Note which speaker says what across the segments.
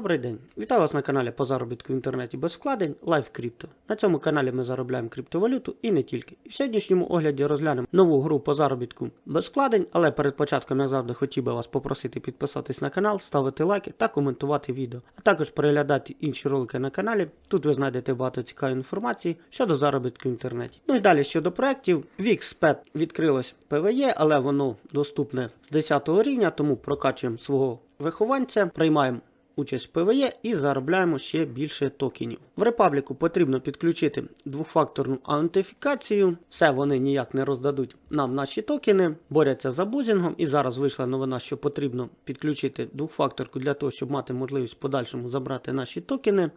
Speaker 1: Добрий день! Вітаю вас на каналі по заробітку в інтернеті без вкладень Live Crypto. На цьому каналі ми заробляємо криптовалюту і не тільки. І в сьогоднішньому огляді розглянемо нову гру по заробітку без вкладень, але перед початком, як завжди, хотів би вас попросити підписатись на канал, ставити лайки та коментувати відео, а також переглядати інші ролики на каналі. Тут ви знайдете багато цікавої інформації щодо заробітку в інтернеті. Ну і далі щодо проєктів, VixPet відкрилось ПВЕ, але воно доступне з 10 рівня, тому прокачуємо свого вихованця, приймаємо участь в ПВЕ і заробляємо ще більше токенів. В Репабліку потрібно підключити двохфакторну аутентифікацію. Все вони ніяк не роздадуть нам наші токени, борються за бузінгом. І зараз вийшла новина, що потрібно підключити двохфакторку для того, щоб мати можливість в подальшому забрати наші токени.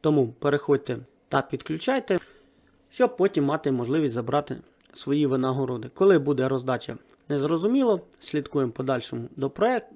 Speaker 1: Тому переходьте та підключайте, щоб потім мати можливість забрати свої винагороди. Коли буде роздача, незрозуміло. Слідкуємо подальшому до проект,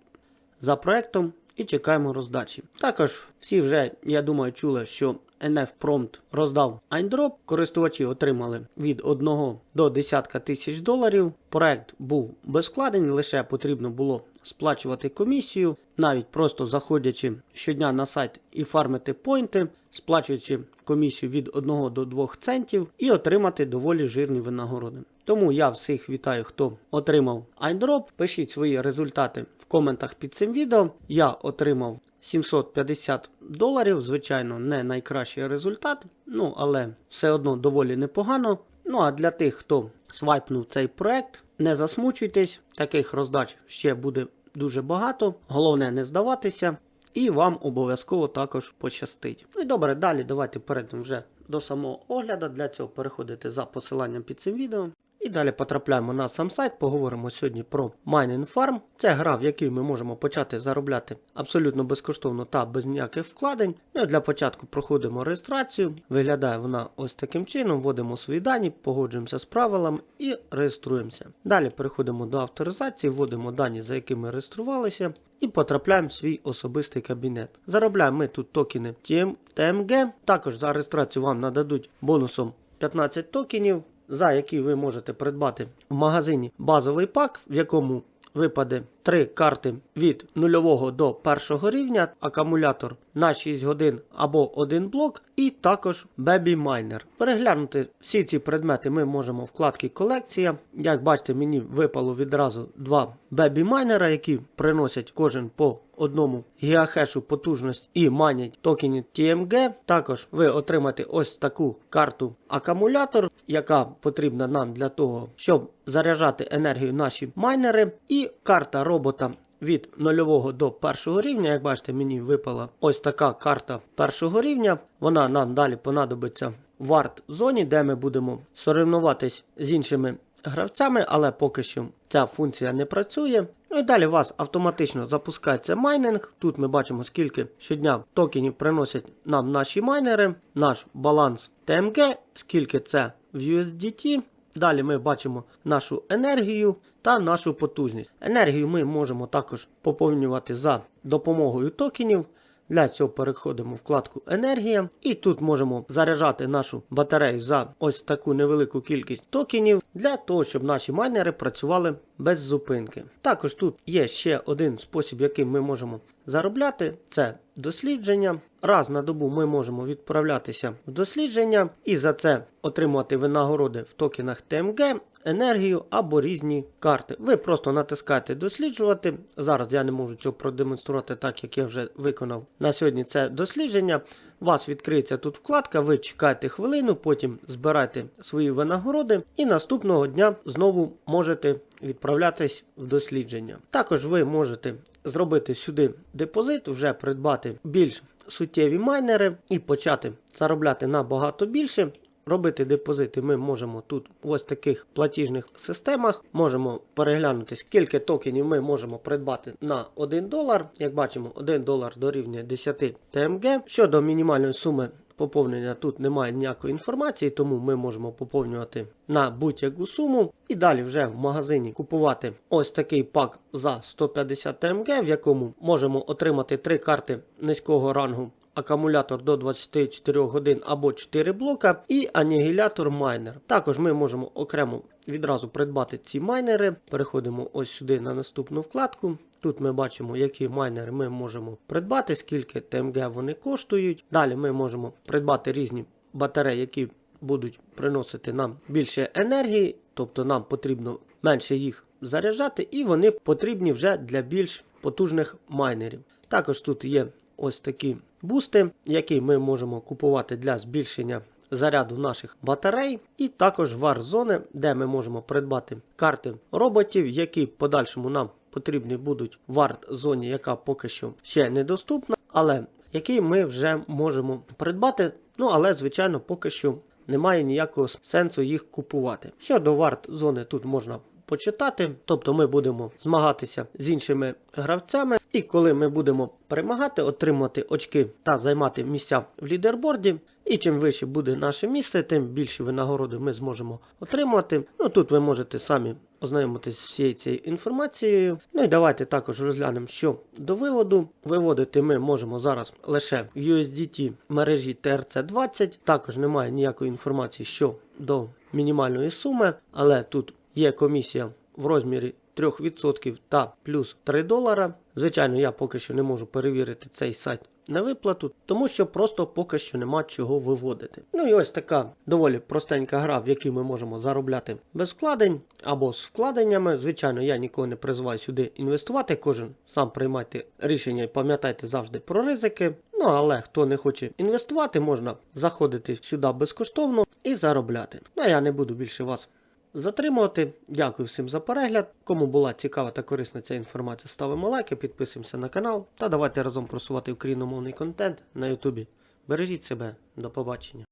Speaker 1: за проектом і чекаємо роздачі. Також всі вже, я думаю, чули, що NF Prompt роздав айндроп. Користувачі отримали від 1 до 10 тисяч доларів. Проект був без вкладень, лише потрібно було сплачувати комісію, навіть просто заходячи щодня на сайт і фармити поінти, сплачуючи комісію від 1 до 2 центів і отримати доволі жирні винагороди. Тому я всіх вітаю, хто отримав айндроп. Пишіть свої результати в коментах під цим відео. Я отримав 750 доларів. Звичайно, не найкращий результат, ну але все одно доволі непогано. Ну а для тих, хто свайпнув цей проект, не засмучуйтесь, таких роздач ще буде дуже багато. Головне не здаватися, і вам обов'язково також пощастить. Ну і добре, далі давайте перейдемо вже до самого огляду. Для цього переходите за посиланням під цим відео. І далі потрапляємо на сам сайт, поговоримо сьогодні про Mining Farm. Це гра, в якій ми можемо почати заробляти абсолютно безкоштовно та без ніяких вкладень. Ну для початку проходимо реєстрацію. Виглядає вона ось таким чином, вводимо свої дані, погоджуємося з правилами і реєструємося. Далі переходимо до авторизації, вводимо дані, за якими реєструвалися, і потрапляємо в свій особистий кабінет. Заробляємо ми тут токени TM, TMG. Також за реєстрацію вам нададуть бонусом 15 токенів за який ви можете придбати в магазині базовий пак, в якому випаде три карти від 0 до 1 рівня, акумулятор на 6 годин або один блок, і також Baby Miner. Переглянути всі ці предмети ми можемо в вкладці колекція. Як бачите, мені випало відразу два Baby Miner, які приносять кожен по одному гігахешу потужність і манять токені TMG. Також ви отримаєте ось таку карту акумулятор, яка потрібна нам для того, щоб заряджати енергію наші майнери, і карта робота. Від 0 до 1 рівня, як бачите, мені випала ось така карта першого рівня. Вона нам далі понадобиться в арт-зоні, де ми будемо соревнуватись з іншими гравцями, але поки що ця функція не працює. Ну і далі у вас автоматично запускається майнинг. Тут ми бачимо, скільки щодня токенів приносять нам наші майнери, наш баланс TMG, скільки це в USDT. Далі ми бачимо нашу енергію та нашу потужність. Енергію ми можемо також поповнювати за допомогою токенів. Для цього переходимо в вкладку Енергія, і тут можемо заряджати нашу батарею за ось таку невелику кількість токенів для того, щоб наші майнери працювали без зупинки. Також тут є ще один спосіб, яким ми можемо заробляти це дослідження. Раз на добу ми можемо відправлятися в дослідження і за це отримувати винагороди в токенах TMG, енергію або різні карти. Ви просто натискаєте досліджувати. Зараз я не можу цього продемонструвати так, як я вже виконав на сьогодні це дослідження. У вас відкриється тут вкладка, ви чекаєте хвилину, потім збираєте свої винагороди, і наступного дня знову можете відправлятись в дослідження. Також ви можете зробити сюди депозит, вже придбати більш суттєві майнери і почати заробляти набагато більше. Робити депозити ми можемо тут в ось таких платіжних системах. Можемо переглянути, скільки токенів ми можемо придбати на 1 долар. Як бачимо, 1 долар дорівнює 10 ТМГ. Щодо мінімальної суми поповнення, тут немає ніякої інформації, тому ми можемо поповнювати на будь-яку суму. І далі вже в магазині купувати ось такий пак за 150 ТМГ, в якому можемо отримати три карти низького рангу акумулятор до 24 годин або 4 блока, і анігілятор майнер. Також ми можемо окремо відразу придбати ці майнери. Переходимо ось сюди на наступну вкладку. Тут ми бачимо, які майнери ми можемо придбати, скільки ТМГ вони коштують. Далі ми можемо придбати різні батареї, які будуть приносити нам більше енергії, тобто нам потрібно менше їх заряджати, і вони потрібні вже для більш потужних майнерів. Також тут є ось такі бусти, які ми можемо купувати для збільшення заряду наших батарей, і також вар-зони, де ми можемо придбати карти роботів, які в подальшому нам потрібні будуть в варт-зоні, яка поки що ще недоступна, але які ми вже можемо придбати. Ну але звичайно, поки що немає ніякого сенсу їх купувати. Щодо варт-зони, тут можна почитати, тобто ми будемо змагатися з іншими гравцями, і коли ми будемо перемагати, отримувати очки та займати місця в лідерборді. І чим вище буде наше місце, тим більші винагороди ми зможемо отримати. Ну тут ви можете самі ознайомитись з всією цією інформацією. Ну і давайте також розглянемо, що до виводу. Виводити ми можемо зараз лише в USDT мережі TRC20. Також немає ніякої інформації що до мінімальної суми, але тут є комісія в розмірі 3% та плюс 3 долара. Звичайно, я поки що не можу перевірити цей сайт на виплату, тому що просто поки що нема чого виводити. Ну і ось така доволі простенька гра, в якій ми можемо заробляти без вкладень або з вкладеннями. Звичайно, я нікого не призиваю сюди інвестувати. Кожен сам приймайте рішення і пам'ятайте завжди про ризики. Ну але хто не хоче інвестувати, можна заходити сюди безкоштовно і заробляти. Ну я не буду більше вас затримувати. Дякую всім за перегляд. Кому була цікава та корисна ця інформація, ставимо лайки, підписуємося на канал та давайте разом просувати україномовний контент на Ютубі. Бережіть себе, до побачення.